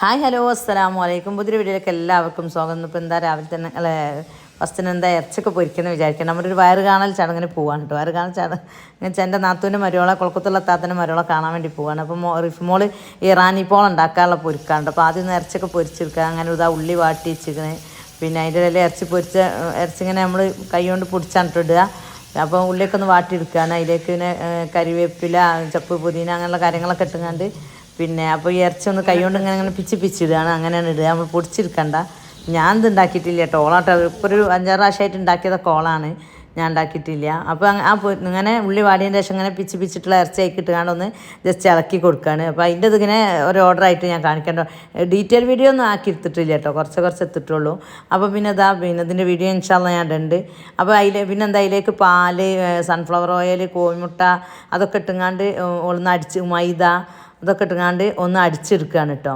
Hi hello അസ്സലാമു വലൈക്കും പുതിയ വീഡിയോയിലേക്ക് എല്ലാവർക്കും സ്വാഗതം. ഇപ്പോൾ എന്താ രാവിലെ തന്നെ അല്ലെ? ഫസ്റ്റിന് എന്താ ഇറച്ചൊക്കെ പൊരിക്കുന്നത് വിചാരിക്കണം നമ്മുടെ ഒരു വയറ് കാണൽ ചടങ്ങിന് പോവാണ് കേട്ടോ. വയറ് കാണൽ ചടങ്ങ്. എന്റെ നാത്തൂന്റെ മരുവളെ കൊളക്കത്തുള്ള താത്തന്റെ മരുവളെ കാണാൻ വേണ്ടി പോവാണ്. അപ്പോൾ മോ മോൾ ഇറാനി പോൾ ഉണ്ടാക്കാനുള്ള പൊരിക്കാണ്ട് അപ്പോൾ ആദ്യം ഒന്ന് ഇറച്ചിയൊക്കെ പൊരിച്ചെടുക്കുക. അങ്ങനെ ഇതാ ഉള്ളി വാട്ടി വെച്ചിരിക്കണേ. പിന്നെ അതിന്റെ ഇടയിൽ ഇറച്ചി പൊരിച്ച ഇറച്ചി ഇങ്ങനെ നമ്മൾ കൈ കൊണ്ട് പിടിച്ചാണ് അപ്പോൾ ഉള്ളിയൊക്കെ ഒന്ന് വാട്ടിയെടുക്കുകയാണ്. അതിലേക്ക് പിന്നെ കരിവേപ്പില ചപ്പ് പുതിന അങ്ങനെയുള്ള കാര്യങ്ങളൊക്കെ ഇട്ടുങ്ങാണ്ട് പിന്നെ അപ്പോൾ ഈ ഇറച്ചി ഒന്ന് കൈകൊണ്ട് ഇങ്ങനെ അങ്ങനെ പിച്ച് പിച്ചിടുകയാണ് അങ്ങനെയാണ് ഇടുക. നമ്മൾ പൊടിച്ചെടുക്കണ്ട ഞാൻ ഇത് ഉണ്ടാക്കിയിട്ടില്ല കേട്ടോ. ഓളാട്ടോ. ഇപ്പോൾ ഒരു അഞ്ചാറ് പ്രാവശ്യമായിട്ട് ഉണ്ടാക്കിയത് കോളാണ് ഞാൻ ഉണ്ടാക്കിയിട്ടില്ല. അപ്പോൾ ആ ഇങ്ങനെ ഉള്ളി വാടിയതിന് ശേഷം ഇങ്ങനെ പിച്ച് പിച്ചിട്ടുള്ള ഇറച്ചി ആക്കി ഇട്ടുകൊണ്ട് ഒന്ന് ജസ്റ്റ് ഇളക്കി കൊടുക്കുകയാണ് അപ്പോൾ അതിന്റെ ഇതിങ്ങനെ ഒരു ഓർഡർ ആയിട്ട് ഞാൻ കാണിക്കണ്ട ഡീറ്റെയിൽ വീഡിയോ ഒന്നും ആക്കി എടുത്തിട്ടില്ല കേട്ടോ. കുറച്ച് കുറച്ച് എത്തിട്ടുള്ളൂ അപ്പോൾ പിന്നെ ഇതാ പിന്നെ ഇതിന്റെ വീഡിയോ ഇൻഷാല്ല ഞാൻ ഇടുന്നുണ്ട് അപ്പോൾ അതിൽ പിന്നെ എന്താ അതിലേക്ക് പാൽ സൺഫ്ലവർ ഓയിൽ കോഴിമുട്ട അതൊക്കെ ഇട്ടുങ്ങാണ്ട് ഒന്ന് അടിച്ച് മൈദ അതൊക്കെ ഇട്ടുകൊണ്ട് ഒന്ന് അടിച്ചെടുക്കുകയാണ് കേട്ടോ.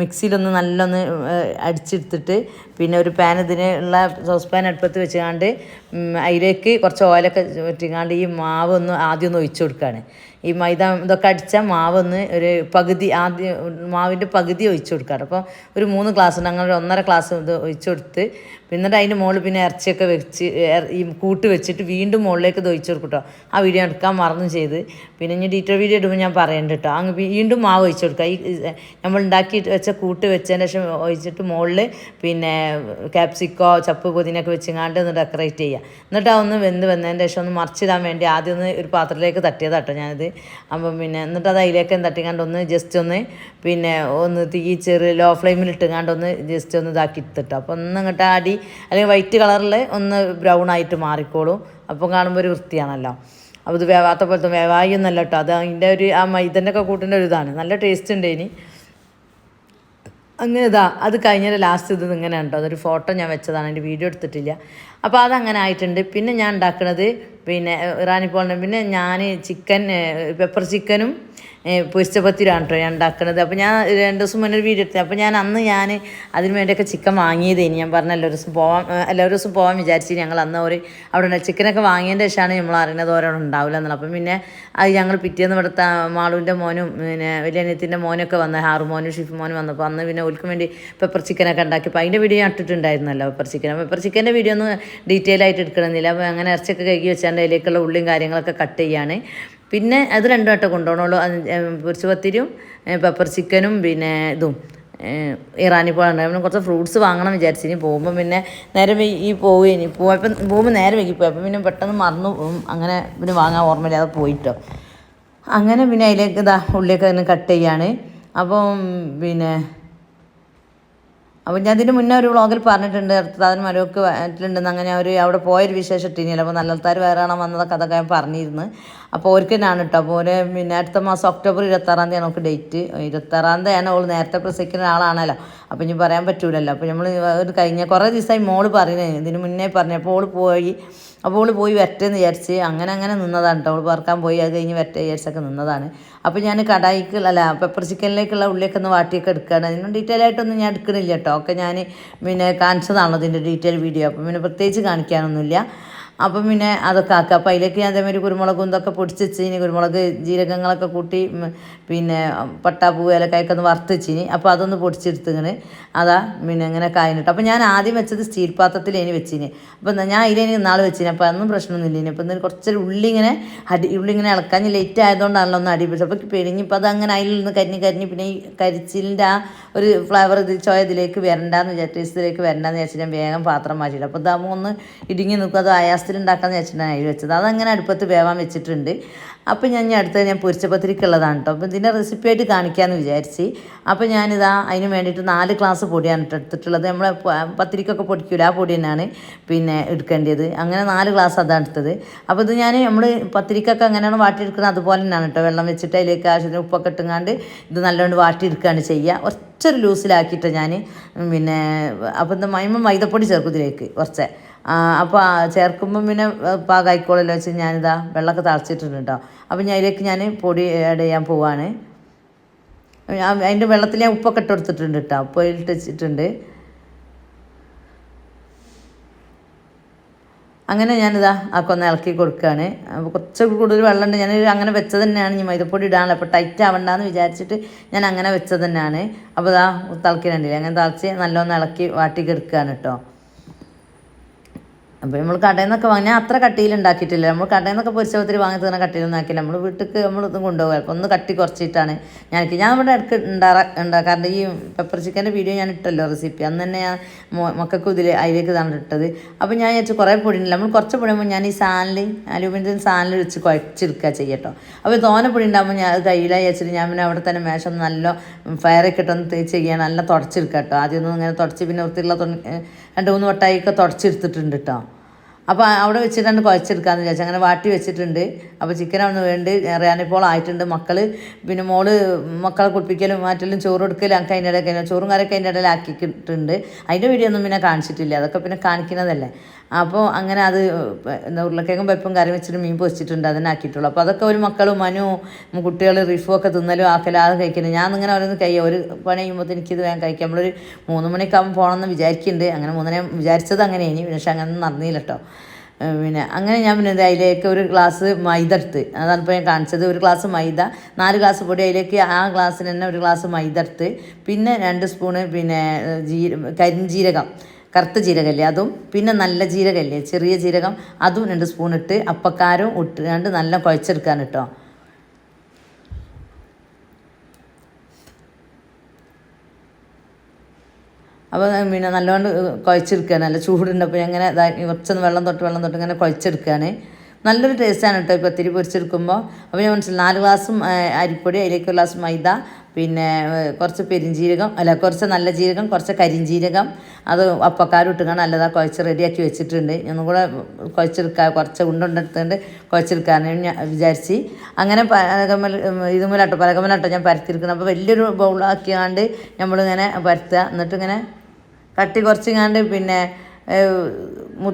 മിക്സിയിലൊന്ന് നല്ലൊന്ന് അടിച്ചെടുത്തിട്ട് പിന്നെ ഒരു പാൻ ഇതിന് ഉള്ള സോസ് പാൻ അടുപ്പത്ത് വെച്ചുകൊണ്ട് അതിലേക്ക് കുറച്ച് ഓയിലൊക്കെ വെട്ടിക്കാണ്ട് ഈ മാവ് ഒന്ന് ആദ്യം ഒന്ന് ഒഴിച്ചു കൊടുക്കുകയാണ്. ഈ മൈദ ഇതൊക്കെ അടിച്ച മാവ് ഒന്ന് ഒരു പകുതി ആദ്യം മാവിന്റെ പകുതി ഒഴിച്ചു കൊടുക്കാറ്. അപ്പോൾ ഒരു മൂന്ന് ഗ്ലാസ് ഒരു ഒന്നര ഗ്ലാസ് ഇത് ഒഴിച്ചു കൊടുത്ത് എന്നിട്ട് അതിന്റെ മുകളിൽ പിന്നെ ഇറച്ചിയൊക്കെ വെച്ച് ഈ കൂട്ട് വെച്ചിട്ട് വീണ്ടും മുകളിലേക്ക് ഇത് ഒഴിച്ചു കൊടുക്കും കേട്ടോ ആ വീഡിയോ എടുക്കാൻ മറന്നു ചെയ്ത്. പിന്നെ ഇനി ഡീറ്റെയിൽ വീഡിയോ ഇടുമ്പോൾ ഞാൻ പറയേണ്ട കേട്ടോ അങ്ങ് വീണ്ടും മാവ് ഒഴിച്ചു കൊടുക്കുക. ഈ നമ്മൾ ഉണ്ടാക്കി വെച്ച കൂട്ട് വെച്ചതിന് ശേഷം ഒഴിച്ചിട്ട് മുകളിൽ പിന്നെ ക്യാപ്സിക്കോ ചപ്പ് പുതിനൊക്കെ വെച്ചിങ്ങാണ്ട് ഒന്ന് ഡെക്കറേറ്റ് ചെയ്യുക. എന്നിട്ട് അതൊന്ന് വെന്ത് വന്നതിന് ശേഷം ഒന്ന് മറിച്ചിടാൻ വേണ്ടി ആദ്യം ഒന്ന് ഒരു പാത്രത്തിലേക്ക് തട്ടിയതാട്ടോ ഞാനിത്. അപ്പം പിന്നെ എന്നിട്ട് അത് അതിലേക്ക് തട്ടിങ്ങാണ്ട് ഒന്ന് ജസ്റ്റ് ഒന്ന് പിന്നെ ഒന്ന് തീ ചെറിയ ലോ ഫ്ലെയിമിൽ ഇട്ടുങ്ങാണ്ട് ഒന്ന് ജസ്റ്റ് ഒന്ന് ഇതാക്കി എടുത്തിട്ട്. അപ്പോൾ ഒന്ന് ഇങ്ങോട്ട് അടി അല്ലെങ്കിൽ വൈറ്റ് കളറിൽ ഒന്ന് ബ്രൗൺ ആയിട്ട് മാറിക്കോളും. അപ്പം കാണുമ്പോൾ ഒരു വൃത്തിയാണല്ലോ. അപ്പോൾ ഇത് വേവാത്ത പോലത്തെ വേവായി ഒന്നല്ല കേട്ടോ അത് അതിന്റെ ഒരു ആ മൈദന്റെ ഒക്കെ കൂട്ടിന്റെ ഒരു ഇതാണ്. നല്ല ടേസ്റ്റ് ഉണ്ട് ഇനി അങ്ങനെ ഇതാ അത് കഴിഞ്ഞാൽ ലാസ്റ്റ് ഇത് ഇങ്ങനെ ഉണ്ടോ അതൊരു ഫോട്ടോ ഞാൻ വെച്ചതാണ് എന്റെ വീഡിയോ എടുത്തിട്ടില്ല. അപ്പോൾ അതങ്ങനെ ആയിട്ടുണ്ട്. പിന്നെ ഞാൻ ഉണ്ടാക്കുന്നത് പിന്നെ ഇറാനി പോളിന്റെ പിന്നെ ഞാൻ ചിക്കൻ പെപ്പർ ചിക്കനും പൊരിച്ച പത്തിരാണ് കേട്ടോ ഞാൻ ഉണ്ടാക്കുന്നത് അപ്പോൾ ഞാൻ രണ്ട് ദിവസം മുന്നേ ഒരു വീഡിയോ എടുത്തത് അപ്പോൾ ഞാൻ അന്ന് ഞാൻ അതിന് വേണ്ടിയൊക്കെ ചിക്കൻ വാങ്ങിയതേനി ഞാൻ പറഞ്ഞല്ലോ എല്ലാവരും ദിവസം പോവാം എല്ലാവരും ദിവസം പോകാൻ വിചാരിച്ചു ഞങ്ങൾ അന്ന് ഒരു അവിടെ ഉണ്ട് ചിക്കനൊക്കെ വാങ്ങിയതിന്റെ ശേഷമാണ് നമ്മൾ അറിയുന്നത് ഓരോ ഉണ്ടാവില്ല എന്നുള്ളത്. അപ്പം പിന്നെ അത് ഞങ്ങൾ പിറ്റേന്ന് ഇവിടുത്തെ മാളുവിന്റെ മോനും പിന്നെ വലിയനിയത്തിന്റെ മോനൊക്കെ വന്ന ഹാറു മോനും ഷിഫ് മോനും വന്നപ്പോൾ അന്ന് പിന്നെ ഓൽക്ക് വേണ്ടി പെപ്പർ ചിക്കനൊക്കെ ഉണ്ടാക്കി. അപ്പോൾ അതിന്റെ വീഡിയോ ഞാൻ ഇട്ടിട്ടുണ്ടായിരുന്നല്ലോ പെപ്പർ ചിക്കൻ പെപ്പർ ചിക്കന്റെ വീഡിയോ ഒന്നും ഡീറ്റെയിൽ ആയിട്ട് എടുക്കണമെന്നില്ല. അപ്പോൾ അങ്ങനെ ഇറച്ചിയൊക്കെ കഴുകി വെച്ചാൽ അതിലേക്കുള്ള ഉള്ളിയും കാര്യങ്ങളൊക്കെ കട്ട് ചെയ്യാണ്. പിന്നെ അത് രണ്ടു വട്ടം കൊണ്ടുപോകണുള്ളൂ. പൊരിച്ച പത്തിരിയും പെപ്പർ ചിക്കനും പിന്നെ ഇതും. ഇറാനി പോകണ്ടായിരുന്നു കുറച്ച് ഫ്രൂട്ട്സ് വാങ്ങണം വിചാരിച്ചു. ഇനി പോകുമ്പോൾ പിന്നെ നേരെ ഈ ഇനി പോയപ്പം പോകുമ്പോൾ നേരെ വൈകി പോയി അപ്പം പിന്നെ പെട്ടെന്ന് മറന്നു അങ്ങനെ പിന്നെ വാങ്ങാൻ ഓർമ്മയില്ലാതെ പോയിട്ടോ. അങ്ങനെ പിന്നെ അതിലേക്ക് ഇതാ ഉള്ളിലേക്ക് തന്നെ കട്ട് ചെയ്യാണ്. അപ്പം പിന്നെ അപ്പോൾ ഞാൻ ഇതിന് മുന്നേ ഒരു വ്ളോഗിൽ പറഞ്ഞിട്ടുണ്ട് അടുത്തതിന് മരമൊക്കെ വന്നിട്ടുണ്ടെന്ന് അങ്ങനെ അവർ അവിടെ പോയൊരു വിശേഷം ഇട്ടിനില്ല അപ്പോൾ നല്ലത്താർ വേറെ വന്നതൊക്കെ അതൊക്കെ ഞാൻ പറഞ്ഞിരുന്നു. അപ്പോൾ ഓർക്ക് തന്നെയാണ് കേട്ടോ അപ്പോൾ ഒരു പിന്നെ അടുത്ത മാസം ഒക്ടോബർ ഇരുപത്താറാം തീയതി നമുക്ക് ഡേറ്റ്. ഇരുപത്താറാം തീയതിയാണ് അവൾ നേരത്തെ പ്രസവിക്കുന്ന ആളാണല്ലോ. അപ്പോൾ ഇനി പറയാൻ പറ്റൂലല്ലോ. അപ്പോൾ നമ്മൾ ഒരു കഴിഞ്ഞ കുറേ ദിവസമായി മോൾ പറയുന്നത്. ഇതിന് മുന്നേ പറഞ്ഞു. അപ്പോൾ ഓൾ പോയി അപ്പോൾ അവൾ പോയി വരട്ടെന്ന് വിചാരിച്ച് അങ്ങനെ അങ്ങനെ നിന്നതാണ് കേട്ടോ. അവൾ പറക്കാൻ പോയി അത് കഴിഞ്ഞ് വരട്ടെ വിചാരിച്ചൊക്കെ നിന്നതാണ്. അപ്പോൾ ഞാൻ കടായിക്ക് അല്ല പെപ്പർ ചിക്കനിലേക്കുള്ള ഉള്ളിയൊക്കെ ഒന്ന് വാട്ടിയൊക്കെ എടുക്കുകയാണ്. അതിനൊന്നും ഡീറ്റെയിൽ ആയിട്ടൊന്നും ഞാൻ എടുക്കണില്ല കേട്ടോ. ഒക്കെ ഞാൻ പിന്നെ കാണിച്ചതാണല്ലോ ഇതിന്റെ ഡീറ്റെയിൽ വീഡിയോ അപ്പം പിന്നെ പ്രത്യേകിച്ച് കാണിക്കാനൊന്നുമില്ല. അപ്പം പിന്നെ അതൊക്കെ ആക്കുക അപ്പം അതിലേക്ക് ഞാൻ അതേമാതിരി കുരുമുളകും ഇതൊക്കെ പൊടിച്ച് കുരുമുളക് ജീരകങ്ങളൊക്കെ കൂട്ടി പിന്നെ പട്ടാപ്പൂ ഏലക്കായൊക്കെ ഒന്ന് വറുത്ത് വെച്ചിനി അപ്പോൾ അതൊന്ന് പൊടിച്ചെടുത്തിങ്ങനെ അതാ പിന്നെ ഇങ്ങനെ കായനിട്ട് അപ്പോൾ ഞാൻ ആദ്യം വെച്ചത് സ്റ്റീൽ പാത്രത്തിൽ ഇനി വെച്ചിനി. അപ്പോൾ ഞാൻ അതിലേനി നാൾ വെച്ചിനി. അപ്പോൾ അതൊന്നും പ്രശ്നമൊന്നുമില്ല ഇനി. അപ്പം ഇതിന് കുറച്ചൊരു ഉള്ളി ഇങ്ങനെ അടി ഉള്ളി ഇങ്ങനെ ഇളക്കാൻ ലേറ്റ് ആയതുകൊണ്ടാണല്ലോ ഒന്ന് അടി പിടിച്ചത് അപ്പോൾ പിഴിഞ്ഞിപ്പോൾ അത് അങ്ങനെ അതിൽ നിന്ന് കരിഞ്ഞ് കരിഞ്ഞ് പിന്നെ ഈ കരിച്ചിലിന്റെ ആ ഒരു ഫ്ലേവർ ഇത് ചോയ ഇതിലേക്ക് വരണ്ടെന്ന് വിചാരിച്ചു ഇതിലേക്ക് വരണ്ടെന്ന് വിചാരിച്ചിട്ട് വേഗം പാത്രം മാറ്റിയിട്ട് അപ്പോൾ ഇതാകുമ്പോൾ ഒന്ന് ഇടുങ്ങി നിൽക്കും. അത് ആയാസത്തിൽ ഉണ്ടാക്കാമെന്ന് വെച്ചിട്ടാണ് അരി വെച്ചത്. അതങ്ങനെ അടുപ്പത്ത് വേവാൻ വെച്ചിട്ടുണ്ട്. അപ്പോൾ ഞാൻ ഇനി അടുത്തത് ഞാൻ പൊരിച്ച പത്തിരിക്കുള്ളതാണ് കേട്ടോ അപ്പോൾ ഇതിന്റെ റെസിപ്പി ആയിട്ട് കാണിക്കാമെന്ന് വിചാരിച്ച്. അപ്പോൾ ഞാനിതാ അതിന് വേണ്ടിയിട്ട് നാല് ഗ്ലാസ് പൊടിയാണ് എടുത്തിട്ടുള്ളത്. നമ്മൾ പത്തിരിക്കൊക്കെ പൊടിക്കൂല ആ പൊടി തന്നെയാണ് പിന്നെ എടുക്കേണ്ടത്. അങ്ങനെ നാല് ഗ്ലാസ് അതാണ് എടുത്തത്. അപ്പോൾ ഇത് ഞാൻ നമ്മൾ പത്തിരിക്കൊക്കെ അങ്ങനെയാണ് വാട്ടിയെടുക്കുന്നത്. അതുപോലെ തന്നെയാണ് കേട്ടോ വെള്ളം വെച്ചിട്ട് അതിലേക്ക് ആവശ്യത്തിന് ഉപ്പൊക്കെ ഇട്ടുങ്ങാണ്ട് ഇത് നല്ലോണം വാട്ടിയെടുക്കുകയാണ് ചെയ്യുക കുറച്ചൊരു ലൂസിലാക്കിയിട്ട് ഞാൻ പിന്നെ അപ്പം മൈമ മൈദപ്പൊടി ചേർക്കും ഇതിലേക്ക് കുറച്ച്. അപ്പോൾ ചേർക്കുമ്പം പിന്നെ പാകായിക്കോളല്ലോ വെച്ച് ഞാനിതാ വെള്ളമൊക്കെ തളച്ചിട്ടുണ്ട് കേട്ടോ അപ്പോൾ ഞാൻ അതിലേക്ക് ഞാൻ പൊടി ആഡ് ചെയ്യാൻ പോവാണ്. അതിന്റെ വെള്ളത്തിൽ ഞാൻ ഉപ്പൊക്കെ ഇട്ട് കൊടുത്തിട്ടുണ്ട് കേട്ടോ ഉപ്പ് ഇട്ട് വെച്ചിട്ടുണ്ട്. അങ്ങനെ ഞാനിതാ ആക്കൊന്ന് ഇളക്കി കൊടുക്കുകയാണ് അപ്പോൾ കുറച്ച് കൂടുതൽ വെള്ളമുണ്ട് ഞാൻ അങ്ങനെ വെച്ചത് തന്നെയാണ്. ഈ മൈദപ്പൊടി ഇടാനുള്ള. അപ്പോൾ ടൈറ്റ് ആവണ്ടെന്ന് വിചാരിച്ചിട്ട് ഞാൻ അങ്ങനെ വെച്ചത് തന്നെയാണ്. അപ്പോൾ ഇതാ തിളക്കിനുണ്ടല്ലേ അങ്ങനെ തിളച്ച് നല്ലോണം ഇളക്കി വാട്ടി കെടുക്കുകയാണ് കേട്ടോ അപ്പോൾ നമ്മൾ കടയിൽ നിന്നൊക്കെ വാങ്ങി ഞാൻ അത്ര കട്ടിയിൽ ഉണ്ടാക്കിയിട്ടില്ല നമ്മൾ കടയിൽ നിന്നൊക്കെ പൊരിച്ചപത്തിരി വാങ്ങി തന്നെ കട്ടിയിലൊന്നും ആക്കില്ല നമ്മൾ വീട്ടിലേക്ക് നമ്മൾ കൊണ്ടുപോകാം ഒന്ന് കട്ടി കുറച്ചിട്ടാണ് ഞാൻ ഞാൻ ഇവിടെ ഇടയ്ക്ക് ഉണ്ടാകാ ഉണ്ടാക്കാറുണ്ട്. ഈ പെപ്പർ ചിക്കന്റെ വീഡിയോ ഞാൻ ഇട്ടല്ലോ റെസിപ്പി അന്ന് തന്നെ ഞാൻ മക്കൾക്ക് ഇതിൽ അതിലേക്ക് ഇതാണ് ഇട്ടത്. അപ്പോൾ ഞാൻ വിചാരിച്ചു കുറേ പൊടിയില്ല നമ്മൾ കുറച്ച് പൊടിയുമ്പോൾ ഞാൻ ഈ സാനിൽ അലൂമിനിയം സാനിൽ വെച്ച് കുഴച്ചെടുക്കുക ചെയ്യട്ടോ. അപ്പോൾ തോന പൊടി ഉണ്ടാകുമ്പോൾ ഞാൻ അത് കയ്യിലായി വെച്ചിട്ട് ഞാൻ പിന്നെ അവിടെ തന്നെ മേശം നല്ല ഫയറൊക്കെ ഇട്ടൊന്ന് തേച്ച് നല്ല തുടച്ചെടുക്കുക കേട്ടോ. ആദ്യമൊന്നും ഇങ്ങനെ തുടച്ച് പിന്നെ വൃത്തിയുള്ള രണ്ട് മൂന്ന് വട്ടായിയൊക്കെ തുടച്ചെടുത്തിട്ടുണ്ട് കേട്ടോ അപ്പോൾ അവിടെ വെച്ചിട്ടാണ് കുഴച്ചെടുക്കാമെന്ന് വിചാരിച്ചു അങ്ങനെ വാട്ടി വെച്ചിട്ടുണ്ട്. അപ്പോൾ ചിക്കൻ അവിടെ വേണ്ടി. ഇറയാനിപ്പോൾ ആയിട്ടുണ്ട് മക്കൾ പിന്നെ മോൾ മക്കളെ കുളിപ്പിക്കലും മാറ്റലും ചോറ് കൊടുക്കലും ഒക്കെ അതിന്റെ ഇടയ്ക്ക് ചോറും കറിയൊക്കെ അതിന്റെ ഇടയിൽ ആക്കിയിട്ടുണ്ട്. അതിന്റെ വീഡിയോ ഒന്നും പിന്നെ കാണിച്ചിട്ടില്ല. അതൊക്കെ പിന്നെ കാണിക്കുന്നതല്ലേ. അപ്പോൾ അങ്ങനെ അത് എന്താ ഉരുളക്കിഴങ്ങും പരിപ്പും കറി വെച്ചിട്ട് മീൻ പൊരിച്ചിട്ടുണ്ട് അതിനെ ആക്കിയിട്ടുള്ളൂ. അപ്പോൾ അതൊക്കെ ഒരു മക്കളും മനു കുട്ടികൾ റിഫും ഒക്കെ തിന്നലും ആക്കലും അത് കഴിക്കുന്നത് ഞാൻ ഇങ്ങനെ ഓരോന്ന് കഴിയും ഒരു പണി കഴിയുമ്പോൾ എനിക്കിത് വേഗം കഴിക്കാം. നമ്മളൊരു മൂന്ന് മണിയൊക്കെ ആകുമ്പോൾ പോകണമെന്ന് വിചാരിക്കുന്നുണ്ട് അങ്ങനെ മൂന്നര വിചാരിച്ചത് അങ്ങനെ ഇനി പക്ഷെ അങ്ങനെ നടന്നില്ല കേട്ടോ പിന്നെ അങ്ങനെ ഞാൻ പിന്നെ അതിലേക്ക് ഒരു ഗ്ലാസ് മൈദ എടുത്ത്. അതാണ് ഇപ്പോൾ ഞാൻ കാണിച്ചത്. ഒരു ഗ്ലാസ് മൈദ നാല് ഗ്ലാസ് പൊടി അതിലേക്ക് ആ ഗ്ലാസ്സിന് തന്നെ ഒരു ഗ്ലാസ് മൈദ എടുത്ത്. പിന്നെ രണ്ട് സ്പൂണ് പിന്നെ ജീര കരിഞ്ജീരകം കറുത്ത ജീരകല്ലേ അതും പിന്നെ നല്ല ജീരകല്ലേ ചെറിയ ജീരകം അതും രണ്ട് സ്പൂൺ ഇട്ട് അപ്പക്കാരും ഇട്ടുകൊണ്ട് നല്ല കുഴച്ചെടുക്കാൻ കേട്ടോ അപ്പോൾ പിന്നെ നല്ലോണം കുഴച്ചെടുക്കുകയാണ് നല്ല ചൂടുണ്ട് അപ്പോൾ അങ്ങനെ ഇതാക്കി കുറച്ചൊന്ന് വെള്ളം തൊട്ട് വെള്ളം തൊട്ട് ഇങ്ങനെ കുഴച്ചെടുക്കുകയാണ് നല്ലൊരു ടേസ്റ്റാണ് കേട്ടോ ഇപ്പോൾ പത്തിരി പൊരിച്ചെടുക്കുമ്പോൾ അപ്പോൾ ഞാൻ മനസ്സിലായി നാല് ഗ്ലാസും ഏഹ്, അരിപ്പൊടി അതിലേക്ക് ഒരു ഗ്ലാസ് മൈദ പിന്നെ കുറച്ച് പെരിഞ്ജീരകം അല്ല കുറച്ച് നല്ല ജീരകം കുറച്ച് കരിഞ്ജീരകം അത് അപ്പക്കാരും ഇട്ടുകൊണ്ട് നല്ലതാ കുഴച്ച് റെഡിയാക്കി വെച്ചിട്ടുണ്ട്. ഒന്നും കൂടെ കുഴച്ചെടുക്കുക കുറച്ച് ഉണ്ടുണ്ടെടുത്തുകൊണ്ട് കുഴച്ചെടുക്കാനും ഞാൻ വിചാരിച്ച്. അങ്ങനെ പലകമൽ ഇതുമൂലട്ടോ പലകമലാട്ടോ ഞാൻ പരത്തിയിരിക്കുന്നത് അപ്പോൾ വലിയൊരു ബൗളാക്കിയാണ്ട് നമ്മളിങ്ങനെ പരത്തുക. എന്നിട്ടിങ്ങനെ കട്ടി കുറച്ചിങ്ങാണ്ട് പിന്നെ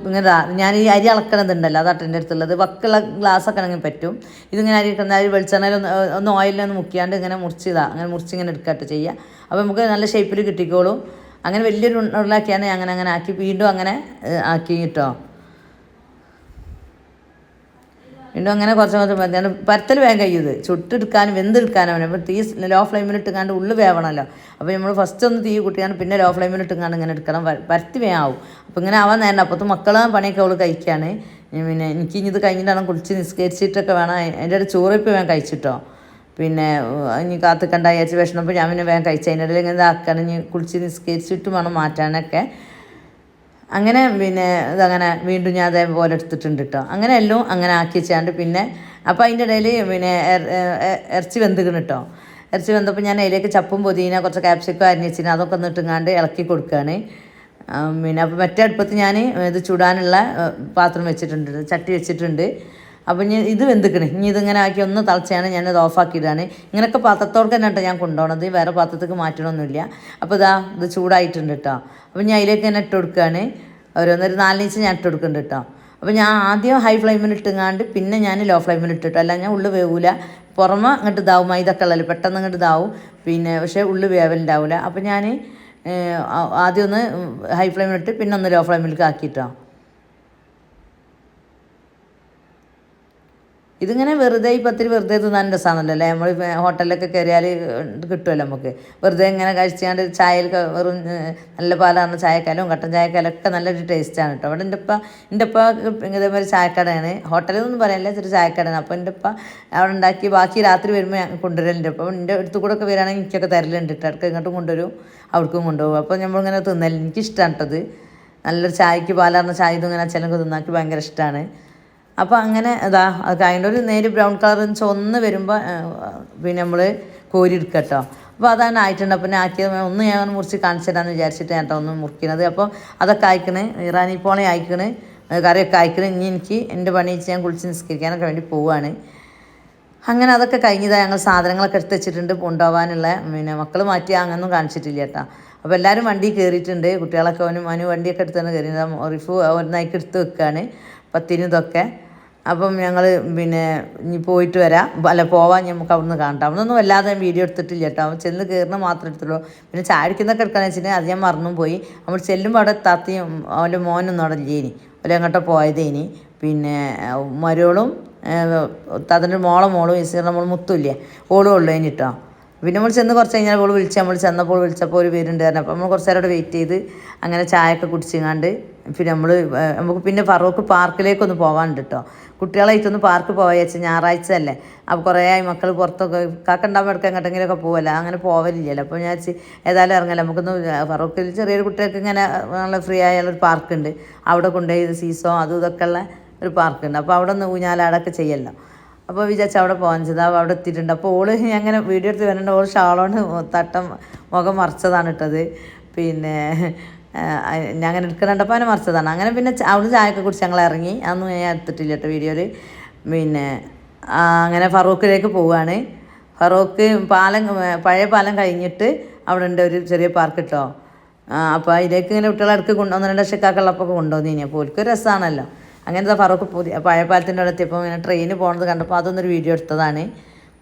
ഇങ്ങനെ ഞാൻ ഈ അരി അളക്കണതുണ്ടല്ലോ അത് അട്ടന്റെ അടുത്തുള്ളത്. വക്കുള്ള ഗ്ലാസ്സൊക്കെ ആണെങ്കിൽ പറ്റും. ഇതിങ്ങനെ അരി ഇട്ടുന്ന അരി വെളിച്ചെണ്ണയിൽ ഒന്ന് ഒന്ന് ഓയിലൊന്ന് മുക്കിയാണ്ട് ഇങ്ങനെ മുറിച്ചിതാണ് അങ്ങനെ മുറിച്ച് ഇങ്ങനെ എടുക്കട്ട് ചെയ്യുക അപ്പോൾ നമുക്ക് നല്ല ഷേപ്പിൽ കിട്ടിക്കോളും. അങ്ങനെ വലിയൊരു ഉരുളാക്കിയാണ് അങ്ങനെ അങ്ങനെ ആക്കി വീണ്ടും അങ്ങനെ ആക്കി കേട്ടോ. വീണ്ടും അങ്ങനെ കുറച്ച് കുറച്ച് പരത്തൽ വേഗം കഴിയുത് ചുട്ടെടുക്കാനും വെന്തെടുക്കാനും അവനെ. അപ്പോൾ തീ ലോ ഫ്ലെയിമിൽ ഇട്ടുകാണ്ട് ഉള്ളു വേവണമല്ലോ അപ്പോൾ നമ്മൾ ഫസ്റ്റ് ഒന്ന് തീ കൂട്ടിയാണ് പിന്നെ ലോ ഫ്ലെയിമിൽ ഇട്ടുകാണ്ട് ഇങ്ങനെ എടുക്കണം. പരത്തി വേഗം അപ്പോൾ ഇങ്ങനെ ആവാൻ നേരം അപ്പത്ത് മക്കളെ പണിയൊക്കെ അവൾ കഴിക്കുകയാണ് പിന്നെ എനിക്ക് ഇനി ഇത് കഴിഞ്ഞിട്ടാണ് കുളിച്ച് നിസ്കരിച്ചിട്ടൊക്കെ വേണം. അതിന്റെ ഇടയിൽ ചോറിപ്പ് വേഗം കഴിച്ചിട്ടോ. പിന്നെ ഇനി കാത്തിക്കണ്ട വിചാരിച്ച് വിഷമപ്പോൾ ഞാൻ പിന്നെ വേഗം കഴിച്ചു അതിന്റെ ഇടയിൽ ഇങ്ങനെ ഇതാക്കണം. ഇനി കുളിച്ച് നിസ്കരിച്ചിട്ട് വേണം മാറ്റാനൊക്കെ. അങ്ങനെ പിന്നെ ഇതങ്ങനെ വീണ്ടും ഞാൻ അതേപോലെ എടുത്തിട്ടുണ്ട് കേട്ടോ അങ്ങനെ എല്ലാം അങ്ങനെ ആക്കി വെച്ചാണ്ട് പിന്നെ അപ്പോൾ അതിന്റെ ഇടയിൽ പിന്നെ ഇറച്ചി വെന്തുക്കണം കേട്ടോ ഇറച്ചി വെന്തപ്പോൾ ഞാൻ അതിലേക്ക് ചപ്പും പൊതിന കുറച്ച് ക്യാപ്സിക്കം അരിഞ്ഞ് വെച്ചിന് അതൊക്കെ ഒന്നിട്ടുങ്ങാണ്ട് ഇളക്കി കൊടുക്കുകയാണ് പിന്നെ അപ്പോൾ മറ്റേ അടുപ്പത്ത് ഞാൻ ഇത് ചുടാനുള്ള പാത്രം വെച്ചിട്ടുണ്ട് ചട്ടി വെച്ചിട്ടുണ്ട്. അപ്പോൾ ഞാൻ ഇത് വെന്തിക്കണേ. ഇനി ഇതിങ്ങനെ ആക്കി ഒന്ന് തളച്ചാണ് ഞാനത് ഓഫാക്കിയിടാണ്. ഇങ്ങനെയൊക്കെ പാത്രത്തോടെ തന്നെ കേട്ടോ ഞാൻ കൊണ്ടുപോകണത് വേറെ പാത്രത്തേക്ക് മാറ്റണമൊന്നുമില്ല അപ്പോൾ ഇതാ ഇത് ചൂടായിട്ടുണ്ട് കേട്ടോ. അപ്പോൾ ഞാൻ അതിലേക്ക് തന്നെ ഇട്ട് കൊടുക്കുകയാണ് ഓരോന്നൊരു നാലിഞ്ച് ഞാൻ ഇട്ട് കൊടുക്കുന്നുണ്ട് കേട്ടോ. അപ്പോൾ ഞാൻ ആദ്യം ഹൈ ഫ്ലെയിമിൽ ഇട്ടുങ്ങാണ്ട് പിന്നെ ഞാൻ ലോ ഫ്ലെയിമിൽ ഇട്ടിട്ടോ. അല്ല ഞാൻ ഉള്ളു വേവൂല. പുറമെ അങ്ങോട്ട് ഇതാവും ഇതൊക്കെ ഉള്ളല്ലോ പെട്ടെന്ന് അങ്ങോട്ട് ഇതാവും. പിന്നെ പക്ഷേ ഉള്ളു വേവലുണ്ടാവില്ല അപ്പോൾ ഞാൻ ആദ്യം ഒന്ന് ഹൈ ഫ്ലെയിമിൽ ഇട്ട് പിന്നെ ഒന്ന് ലോ ഫ്ലെയിമിലേക്ക് ആക്കിയിട്ടോ. ഇതിങ്ങനെ വെറുതെ ഈ പത്തിരി വെറുതെ തിന്നാൻ രസമാണല്ലോ അല്ലേ? നമ്മൾ ഹോട്ടലിലൊക്കെ കയറിയാൽ കിട്ടുമല്ലോ നമുക്ക്. വെറുതെ ഇങ്ങനെ കഴിച്ചാണ്ട് ചായയിൽ വെറും നല്ല പാലാണ് ചായക്കാലും കട്ടൻ ചായക്കാലും ഒക്കെ നല്ലൊരു ടേസ്റ്റാണ് കേട്ടോ അവിടെ എന്റെ ഉപ്പ എന്റെ ഉപ്പ ഇതേമാതിരി ചായക്കടയാണ്. ഹോട്ടലിൽ ഒന്നും പറയാനില്ല ചെറിയ ചായക്കടയാണ്. അപ്പോൾ എന്റെ ഉപ്പ അവിടെ ഉണ്ടാക്കി ബാക്കി രാത്രി വരുമ്പോൾ ഞാൻ കൊണ്ടുവരലുണ്ട്. അപ്പോൾ എന്റെ അടുത്ത് കൂടെ ഒക്കെ വരികയാണെങ്കിൽ എനിക്കൊക്കെ തരലുണ്ട് കേട്ടോ അടുക്ക ഇങ്ങോട്ടും കൊണ്ടുവരും അവിടേക്കും കൊണ്ടുപോകും. അപ്പോൾ നമ്മളിങ്ങനെ തിന്നൽ എനിക്കിഷ്ടമാണ് കേട്ടത് നല്ലൊരു ചായക്ക് പാലാർന്ന ചായ ഇങ്ങനെ ചിലക്ക് തിന്നാക്കി ഭയങ്കര ഇഷ്ടമാണ് അപ്പോൾ അങ്ങനെ അതാ അത് അതിന്റെ ഒരു നേര് ബ്രൗൺ കളർ ചൊന്ന് വരുമ്പോൾ പിന്നെ നമ്മൾ കോരി എടുക്കുക കേട്ടോ അപ്പോൾ അതാണ് ആയിട്ടുണ്ട്. അപ്പം ആക്കിയത് ഒന്ന് ഞാൻ മുറിച്ച് കാണിച്ചു തരാമെന്ന് വിചാരിച്ചിട്ട് ഞാൻ ഒന്ന് മുറിക്കുന്നത് അപ്പോൾ അതൊക്കെ അയക്കണ് ഇറാനി പോളെ അയക്കണ് കറിയൊക്കെ അയക്കണേ ഇനി എനിക്ക് എന്റെ പണി വെച്ച് ഞാൻ കുളിച്ച് നിസ്കരിക്കാനൊക്കെ വേണ്ടി പോവുകയാണ് അങ്ങനെ അതൊക്കെ കഴിഞ്ഞതാണ് ഞങ്ങൾ സാധനങ്ങളൊക്കെ എടുത്ത് വെച്ചിട്ടുണ്ട്. കൊണ്ടുപോകാനുള്ള പിന്നെ മക്കൾ മാറ്റി അങ്ങനൊന്നും കാണിച്ചിട്ടില്ല കേട്ടോ. അപ്പോൾ എല്ലാവരും വണ്ടി കയറിയിട്ടുണ്ട്. കുട്ടികളൊക്കെ അവനും അവന് വണ്ടിയൊക്കെ എടുത്താണ് കയറിയത് റിഫു ഒന്നായിക്ക് എടുത്ത് വെക്കുകയാണ് പത്തിനും ഇതൊക്കെ. അപ്പം ഞങ്ങൾ പിന്നെ ഇനി പോയിട്ട് വരാം. അല്ല പോവാൻ നമുക്ക് അവിടുന്ന് കാണാം അവിടുന്ന് വല്ലാതെ വീഡിയോ എടുത്തിട്ടില്ല കേട്ടോ. അവൻ ചെന്ന് കയറുന്ന മാത്രമേ എടുത്തുള്ളൂ. പിന്നെ ചാടിക്കുന്നൊക്കെ എടുക്കാന്ന് വെച്ചിട്ടുണ്ടെങ്കിൽ അത് ഞാൻ മറന്നും പോയി. നമ്മൾ ചെല്ലുമ്പോൾ അവിടെ താത്തയും അവന്റെ മോനൊന്നും അവിടെ ഇല്ലേനി ഒരു അങ്ങോട്ട് പോയതേനി പിന്നെ മരോളും തതിന്റെ മോളെ മോളും ഈസ് നമ്മൾ മുത്തുമില്ലേ ഓളും ഉള്ളു കഴിഞ്ഞിട്ടോ പിന്നെ നമ്മൾ ചെന്ന് കുറച്ച് കഴിഞ്ഞാൽ ഓൾ വിളിച്ച് നമ്മൾ ചെന്നപ്പോൾ വിളിച്ചപ്പോൾ ഒരു പേരുണ്ട് കാരണം അപ്പോൾ നമ്മൾ കുറച്ച് നേരം അവിടെ വെയിറ്റ് ചെയ്ത് അങ്ങനെ ചായയൊക്കെ കുടിച്ചിങ്ങാണ്ട് പിന്നെ നമ്മൾ നമുക്ക് പിന്നെ ഫറൂഖ് പാർക്കിലേക്കൊന്ന് പോകാനുണ്ട് കേട്ടോ കുട്ടികളായിട്ടൊന്ന് പാർക്ക് പോയാൽ വെച്ചാൽ ഞായറാഴ്ച അല്ലേ അപ്പോൾ കുറേ ആയി മക്കൾ പുറത്തൊക്കെ കാക്കണ്ടാകുമ്പോൾ എടുക്കാൻ എങ്ങോട്ടെങ്കിലുമൊക്കെ പോവല്ല. അങ്ങനെ പോവലില്ലല്ലോ. അപ്പോൾ ഞാൻ ഏതായാലും ഇറങ്ങല്ല നമുക്കൊന്ന് ഫറൂഖിൽ ചെറിയൊരു കുട്ടികൾക്ക് ഇങ്ങനെ നല്ല ഫ്രീ ആയുള്ളൊരു പാർക്കുണ്ട്. അവിടെ കൊണ്ടുപോയി സീസോ അതും ഇതൊക്കെ ഉള്ള ഒരു പാർക്കുണ്ട്. അപ്പോൾ അവിടെ ഒന്ന് ഊഞ്ഞാലാടൊക്കെ ചെയ്യല്ലോ. അപ്പോൾ വിചാരിച്ചു അവിടെ പോകാൻ ചെയ്ത് അപ്പോൾ അവിടെ എത്തിയിട്ടുണ്ട്. അപ്പോൾ ഓൾ അങ്ങനെ വീഡിയോ എടുത്ത് വരുന്നുണ്ട് ഓൾ ഷാളോണ്ട് തട്ടം മുഖം മറിച്ചതാണ് ഇട്ടത്. പിന്നെ ഞാൻ അങ്ങനെ എടുക്കണ്ടപ്പോൾ അവനെ മറിച്ചതാണ്. അങ്ങനെ പിന്നെ അവിടെ ചായയൊക്കെ കുടിച്ച് ഞങ്ങൾ ഇറങ്ങി. അതൊന്നും ഞാൻ എടുത്തിട്ടില്ല കേട്ടോ വീഡിയോയിൽ. പിന്നെ അങ്ങനെ ഫറൂഖിലേക്ക് പോവുകയാണ് ഫറൂഖ് പാലം പഴയ പാലം കഴിഞ്ഞിട്ട് അവിടെ ഉണ്ട് ഒരു ചെറിയ പാർക്ക് കേട്ടോ. അപ്പോൾ അതിലേക്ക് ഇങ്ങനെ കുട്ടികളെ ഇടയ്ക്ക് കൊണ്ട് ഒന്ന് രണ്ട് വർഷക്കാക്കുള്ളപ്പോൾ കൊണ്ടുവന്നു അപ്പോൾ ഓൽക്ക് ഒരു രസമാണല്ലോ. അങ്ങനത്തെ ഫറൂഖ് പുതിയ പഴയ പാലത്തിന്റെ അവിടെ എത്തിയപ്പോൾ ഇങ്ങനെ ട്രെയിന് പോകുന്നത് കണ്ടപ്പോൾ അതൊന്നൊരു വീഡിയോ എടുത്തതാണ്.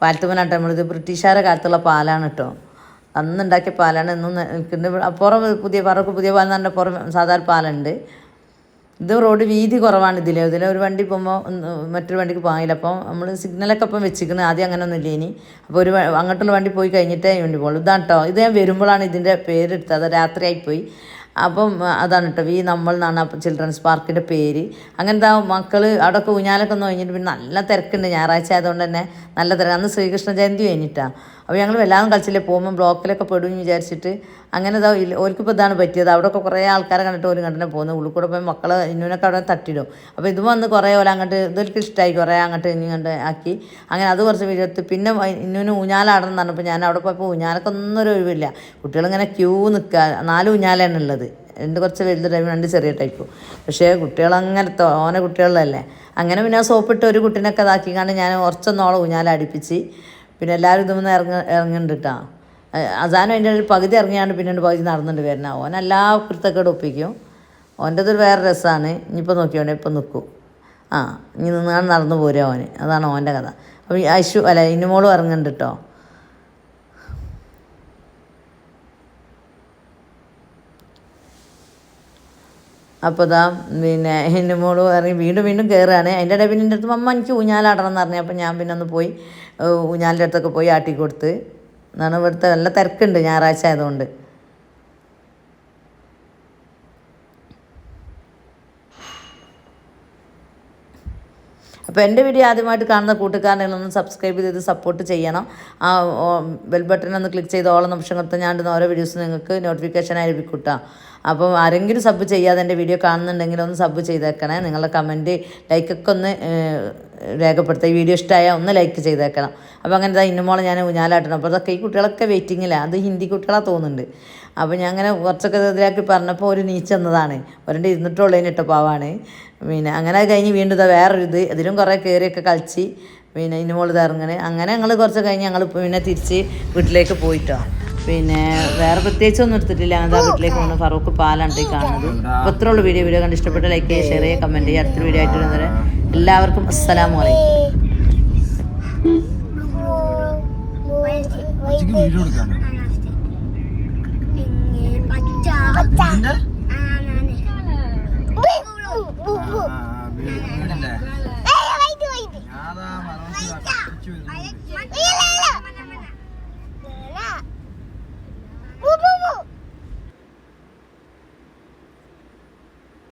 പാലത്തുമ്മനാട്ടോ നമ്മളിത് ബ്രിട്ടീഷുകാരെ കാലത്തുള്ള പാലാണ് കേട്ടോ. അന്ന് ഉണ്ടാക്കിയ പാലാണ് ഇന്നും നിൽക്കുന്നത് അപ്പുറം പുതിയ പാറക്ക് പുതിയ പാലം എന്ന് പറഞ്ഞാൽ പുറം സാധാരണ പാലുണ്ട്. ഇത് റോഡ് വീതി കുറവാണ് ഇതിൽ ഇതിൽ ഒരു വണ്ടി പോകുമ്പോൾ മറ്റൊരു വണ്ടിക്ക് പോകില്ല അപ്പോൾ നമ്മൾ സിഗ്നലൊക്കെ അപ്പം വെച്ചിരിക്കുന്നത് ആദ്യം അങ്ങനെ ഒന്നും ഇല്ല ഇനി? അപ്പോൾ ഒരു അങ്ങോട്ടുള്ള വണ്ടി പോയി കഴിഞ്ഞിട്ടേ വേണ്ടി പോകുള്ളൂ ഇതാണ് കേട്ടോ ഇത് ഞാൻ വരുമ്പോഴാണ് ഇതിന്റെ പേരെടുത്തത്. അത് രാത്രിയായിപ്പോയി. അപ്പം അതാണ് കേട്ടോ വീ നമ്മൾ എന്നാണ് അപ്പം ചിൽഡ്രൻസ് പാർക്കിന്റെ പേര്. അങ്ങനത്തെ മക്കൾ അവിടെയൊക്കെ ഊഞ്ഞാലൊക്കെ ഒന്ന് കഴിഞ്ഞിട്ട് പിന്നെ നല്ല തിരക്കുണ്ട്. ഞായറാഴ്ച ആയതുകൊണ്ട് തന്നെ നല്ല തിരക്ക് അന്ന് ശ്രീകൃഷ്ണ ജയന്തി കഴിഞ്ഞിട്ടാണ് അപ്പോൾ ഞങ്ങൾ വല്ലാതും കളിച്ചില്ലേ പോകുമ്പോൾ ബ്ലോക്കിലൊക്കെ പെടും എന്ന് വിചാരിച്ചിട്ട് അങ്ങനെ ഇതാ ഓർക്കിപ്പോൾ ഇതാണ് പറ്റിയത്. അവിടെയൊക്കെ കുറേ ആൾക്കാരെ കണ്ടിട്ട് ഒരു കണ്ടിട്ട് പോകുന്നത് ഉള്ളിൽ കൂടെ പോയി മക്കളെ ഇന്നൂനൊക്കെ അവിടെ തട്ടിടും. അപ്പോൾ ഇത് വന്ന് കുറേ പോലെ അങ്ങോട്ട് ഇതൊക്കെ ഇഷ്ടമായി കുറേ അങ്ങോട്ട് ഇനി കണ്ട് ആക്കി. അങ്ങനെ അത് കുറച്ച് വിചാരിച്ചു പിന്നെ ഇന്നൂന് ഊഞ്ഞാലാടണം പറഞ്ഞപ്പോൾ ഞാൻ അവിടെ പോയപ്പോൾ ഊഞ്ഞാലൊക്കെ ഒന്നും ഒരു ഒഴിവില്ല. കുട്ടികളിങ്ങനെ ക്യൂ നിൽക്കുക നാല് ഊഞ്ഞാലാണ് ഉള്ളത്. രണ്ട് കുറച്ച് വലുത് ടൈപ്പ് രണ്ട് ചെറിയ ടൈപ്പ്. പക്ഷേ കുട്ടികളങ്ങനെ ഓനെ കുട്ടികളല്ലേ അങ്ങനെ പിന്നെ സോപ്പിട്ട് ഒരു കുട്ടീനൊക്കെ ഇതാക്കിക്കാണ്ട് ഞാൻ കുറച്ചൊന്നോളം ഊഞ്ഞാല അടുപ്പിച്ച് പിന്നെ എല്ലാവരും ഇതുമെന്ന് ഇറങ്ങ ഇറങ്ങുന്നുണ്ട് കേട്ടോ അതിന്റെ ഒരു പകുതി ഇറങ്ങിയാണ്ട് പിന്നെ ഒരു പകുതി നടന്നിട്ട് വരുന്ന ഓൻ എല്ലാ കുരുത്തക്കേടും ഒപ്പിക്കും. ഓന്റെത് വേറെ രസമാണ് ഇനിയിപ്പോൾ നോക്കിയോണേ ഇപ്പം നിൽക്കും ആ ഇനി നിന്നാണ് നടന്നു പോരുക ഓന്. അതാണ് ഓന്റെ കഥ. അപ്പോൾ അശു അല്ല ഇന്നുമോളും ഇറങ്ങുന്നുണ്ട് കേട്ടോ അപ്പോൾ ഇതാ പിന്നെ എന്റെ മോൾ ഇറങ്ങി വീണ്ടും വീണ്ടും കയറുകയാണ് അതിന്റെ ഇടയിൽ പിന്നെ എന്റെ അടുത്ത് അമ്മ എനിക്ക് ഊഞ്ഞാലാടണം എന്ന് പറഞ്ഞു. അപ്പോൾ ഞാൻ പിന്നെ ഒന്ന് പോയി ഊഞ്ഞാലിന്റെ അടുത്തൊക്കെ പോയി ആട്ടി കൊടുത്ത്. എന്നാണ് ഇവിടുത്തെ നല്ല തിരക്കുണ്ട് ഞായറാഴ്ച ആയതുകൊണ്ട്. അപ്പോൾ എന്റെ വീഡിയോ ആദ്യമായിട്ട് കാണുന്ന കൂട്ടുകാരനെല്ലാം സബ്സ്ക്രൈബ് ചെയ്ത് സപ്പോർട്ട് ചെയ്യണം. ആ ബെൽ ബട്ടൺ ഒന്ന് ക്ലിക്ക് ചെയ്ത് ഓളം നിമിഷം കൊടുത്ത് ഞാൻ ഓരോ വീഡിയോസ് നിങ്ങൾക്ക് നോട്ടിഫിക്കേഷൻ ലഭിക്കൂട്ടാ അപ്പം ആരെങ്കിലും സബ് ചെയ്യാതെ എന്റെ വീഡിയോ കാണുന്നുണ്ടെങ്കിൽ ഒന്ന് സബ് ചെയ്തേക്കണേ. നിങ്ങളുടെ കമന്റ് ലൈക്കൊക്കെ ഒന്ന് രേഖപ്പെടുത്തുക. ഈ വീഡിയോ ഇഷ്ടമായ ഒന്ന് ലൈക്ക് ചെയ്തേക്കണം. അപ്പോൾ അങ്ങനെ ഇന്നുമോളെ ഞാൻ ഊഞ്ഞാലാട്ടണം. അപ്പോൾ അതൊക്കെ ഈ കുട്ടികളൊക്കെ വെയിറ്റിങ്ങിലാണ് അത് ഹിന്ദി കുട്ടികളാണ് തോന്നുന്നുണ്ട്. അപ്പോൾ ഞാൻ അങ്ങനെ കുറച്ചൊക്കെ ഇതിലാക്കി പറഞ്ഞപ്പോൾ ഒരു നീച്ചെന്നതാണ് ഒരെണ്ണം ഇരുന്നിട്ടുള്ളതിന് ഇട്ട പാവാണ്. പിന്നെ അങ്ങനെ അത് കഴിഞ്ഞ് വീണ്ടും ഇതാ വേറൊരിത് ഇത്. ഇതിലും കുറേ കയറിയൊക്കെ കളിച്ച് പിന്നെ ഇനി മോൾ ഇറങ്ങനെ അങ്ങനെ ഞങ്ങൾ കുറച്ച് കഴിഞ്ഞ് ഞങ്ങൾ പിന്നെ തിരിച്ച് വീട്ടിലേക്ക് പോയിട്ടോ. പിന്നെ വേറെ പ്രത്യേകിച്ച് ഒന്നും എടുത്തിട്ടില്ല ആ വീട്ടിലേക്ക് പോകുന്നത് ഫറൂഖ് പാലാണ് കാണുന്നത്. അപ്പോൾ ഇത്രയുള്ള വീഡിയോ. വീഡിയോ കണ്ട് ഇഷ്ടപ്പെട്ട ലൈക്ക് ചെയ്യുക ഷെയർ ചെയ്യുക കമന്റ് ചെയ്യുക. അടുത്തൊരു വീഡിയോ ആയിട്ട് വരുന്നവരെ എല്ലാവർക്കും അസ്സലാമു അലൈക്കും